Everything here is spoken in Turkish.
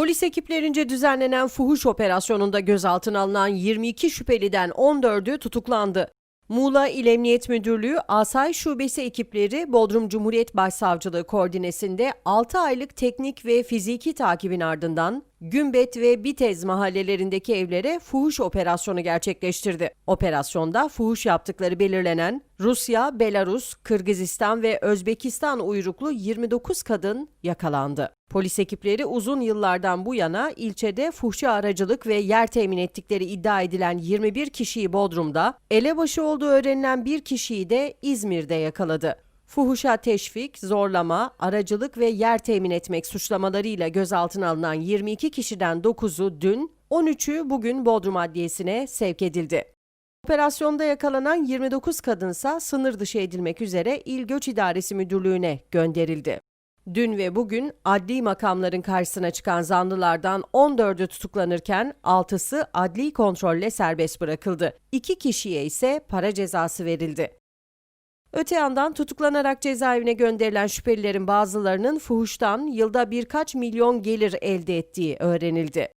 Polis ekiplerince düzenlenen fuhuş operasyonunda gözaltına alınan 22 şüpheliden 14'ü tutuklandı. Muğla İl Emniyet Müdürlüğü Asay Şubesi ekipleri Bodrum Cumhuriyet Başsavcılığı koordinesinde 6 aylık teknik ve fiziki takibin ardından Gümbet ve Bitez mahallelerindeki evlere fuhuş operasyonu gerçekleştirdi. Operasyonda fuhuş yaptıkları belirlenen Rusya, Belarus, Kırgızistan ve Özbekistan uyruklu 29 kadın yakalandı. Polis ekipleri uzun yıllardan bu yana ilçede fuhşi aracılık ve yer temin ettikleri iddia edilen 21 kişiyi Bodrum'da, elebaşı olduğu öğrenilen bir kişiyi de İzmir'de yakaladı. Fuhuşa teşvik, zorlama, aracılık ve yer temin etmek suçlamalarıyla gözaltına alınan 22 kişiden 9'u dün, 13'ü bugün Bodrum Adliyesi'ne sevk edildi. Operasyonda yakalanan 29 kadınsa sınır dışı edilmek üzere İl Göç İdaresi Müdürlüğü'ne gönderildi. Dün ve bugün adli makamların karşısına çıkan zanlılardan 14'ü tutuklanırken 6'sı adli kontrolle serbest bırakıldı. 2 kişiye ise para cezası verildi. Öte yandan tutuklanarak cezaevine gönderilen şüphelilerin bazılarının fuhuştan yılda birkaç milyon gelir elde ettiği öğrenildi.